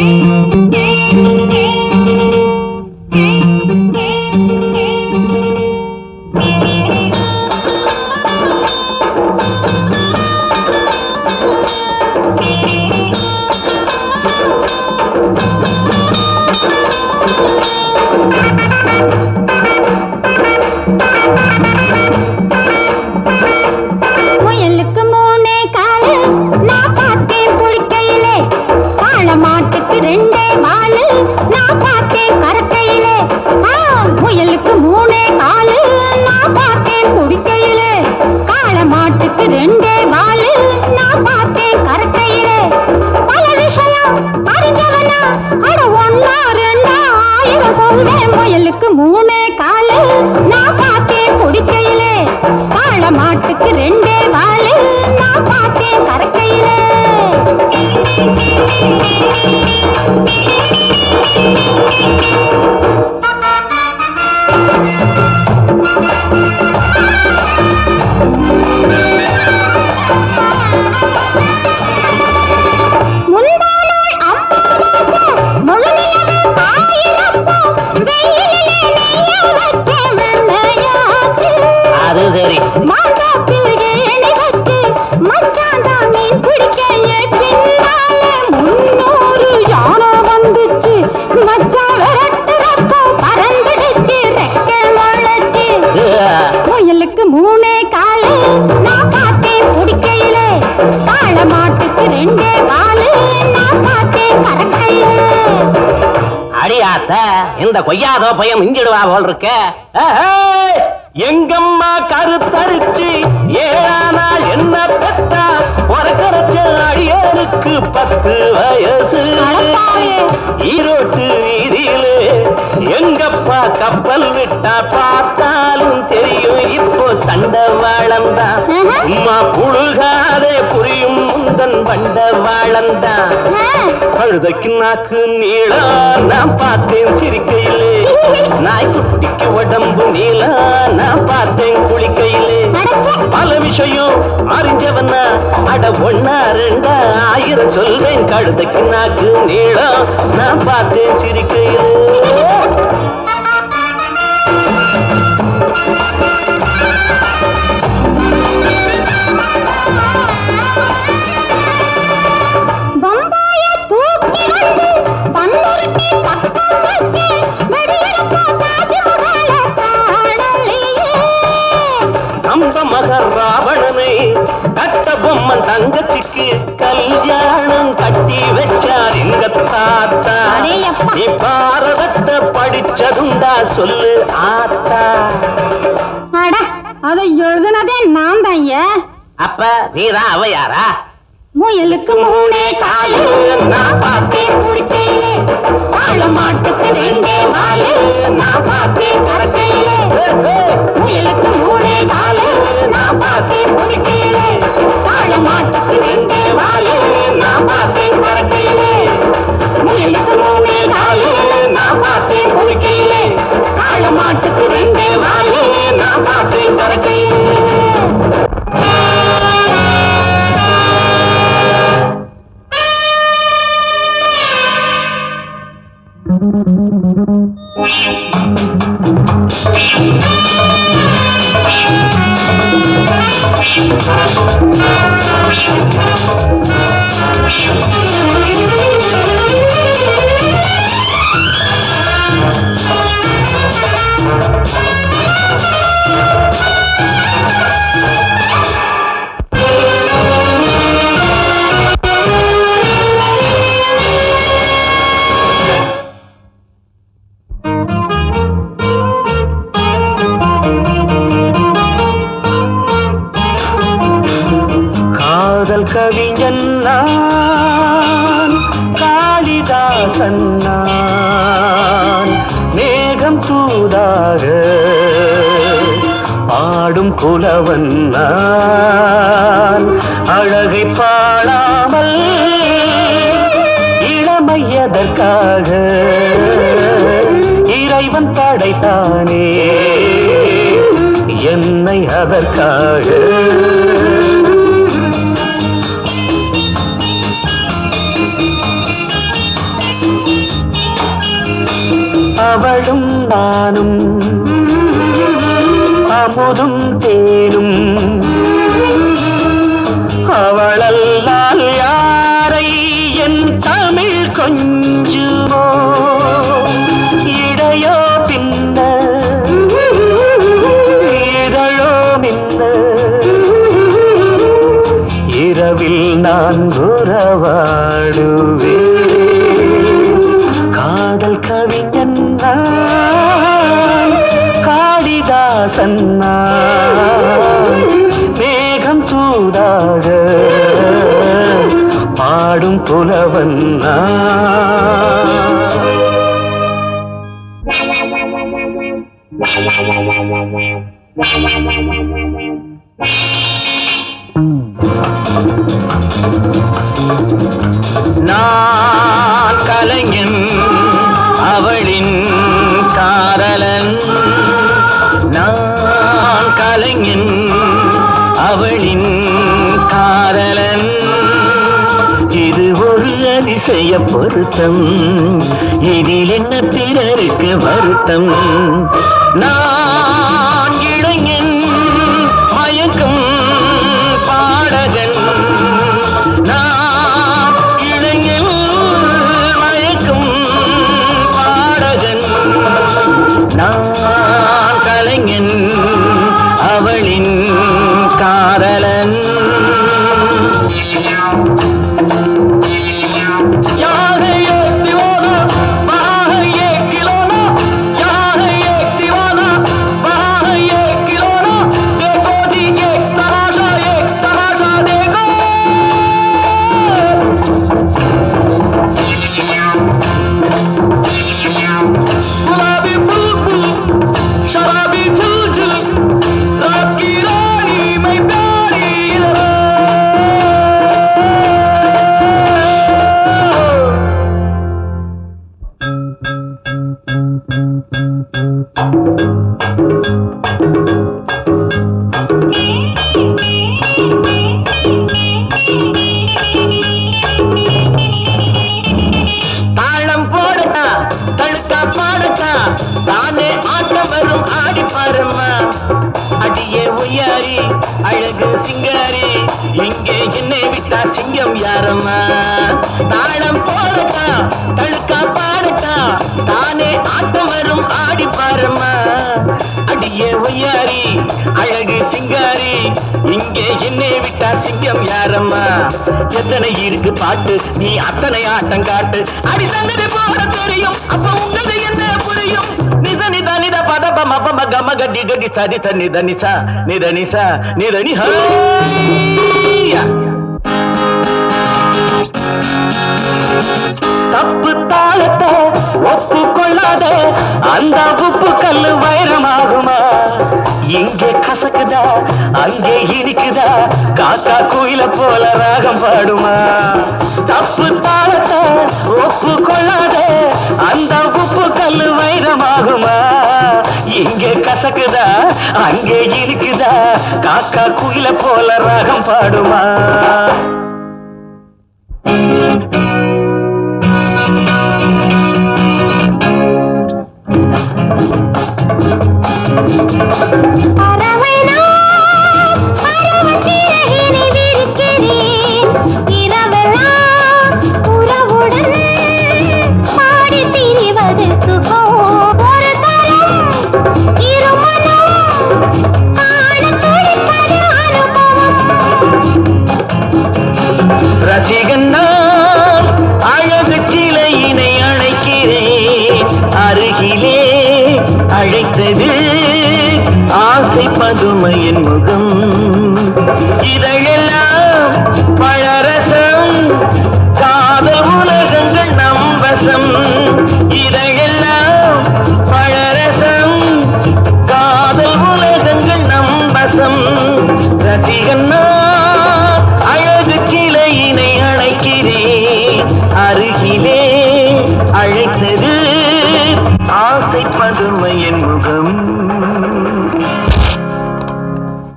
முயலுக்கு இந்த கொய்யாதோ பையன் மிஞ்சிடுவா போல் இருக்க! எங்கம்மா கருத்தரிச்சு ஏழானா என்ன பெத்தா உறக்கரைச்ச அடியனுக்கு பத்து வயசு. ஈரோட்டு வீதியிலே எங்கப்பா கப்பல் விட்டா பார்த்தாலும் தெரியும் இப்போ தண்டவாளம்தான் ஆஹா. உம்மா புழுகாதே புரியும் முந்தன் வண்டவாளம்தான் கழுதைக்கு நாக்கு நீளம் நான் பார்த்தேன் சிரிக்கையிலே. நாய்க்குட்டிக்கு உடம்பு நீளம் நான் பார்த்தேன் குளிக்கையிலே. பல விஷயம் அறிஞ்சவனா அட ஒன்னா ரெண்டா ஆயிரம் சொல்றேன் கழுதைக்கு நாக்கு நீளம் நான் பார்த்தேன் சிரிக்கையிலே. படிச்சதுண்டா சொல்லு ஆத்தா. அட அதை எழுதுனதே நான் தான் அப்ப நீதான் அவையாரா முயலுக்கு மூணே காலு நான் பார்த்தேன் குடிக்கையிலே வாழ மாட்டுக்கு ரெண்டே வாலு நான் பார்த்தேன் கறக்கையிலே முயலுக்கு மூணே காலு நான் பார்த்தேன் கவிஞன் நான் காளிதாசன் நான். மேகம் சூதாக ஆடும் குலவன் நான். அழகை பாடாமல் இளமையதற்காக இறைவன் படைத்தானே. என்னை அதற்காக அவளும் நானும் அமுதும் தேனும். அவளல்லால் யாரை என் தமிழ் கொஞ்சுமோ? இடையோ பின்ன இதழோ மின்ன இரவில் நான் உறவாடுவேன் சன்னா மேகம் சூடாக பாடும் புலவன்னா நான். நான் கலைஞன் அவளின் காதலன் நான் கலைஞன் அவளின் காதலன். இது ஒரு அதிசய பொருத்தம். இதில் என்ன பிறருக்கு வருத்தம்? நான் சிங்காரி இங்கே என்னை விட்டா சிங்கம் யாரம்மா? தாளம் போடட்டா தடுக்கா பாடட்டா தானே ஆட்டம் வரும் ஆடி பாரம்மா. அடியே ஒய்யாரி அழகு சிங்காரி இங்கே என்னை விட்டா சிங்கம் யாரம்மா? எத்தனை இருக்கு பாட்டு நீ அத்தனை ஆட்டம் காட்டு. அடி சங்கதி போட தெரியும் அப்ப உங்களது என்ன? நித பத பம பம கம கடி கடி சதி ச நித தப்பு தாளத்தை ஒப்பு கொள்ளாத அந்த உப்பு கல்லு வைரமாகுமா இங்க அங்கே இனிக்குதா காக்கா குயில போல ராகம் பாடுமா? தப்பு தாளத்தை ஒப்பு கொள்ளாத அந்த உப்பு கல்லு வைரமாகுமா? இங்கே கசக்குதா? அங்கே இருக்குதா? காக்கா குயில போல ராகம் பாடுமா? பறவை நான் ரசிகன் நான் அழகு சிலையினை அழைக்கிறேன். அருகிலே அழைத்தது ஆசை பதுமையின் முகம். ரசிகன் நான்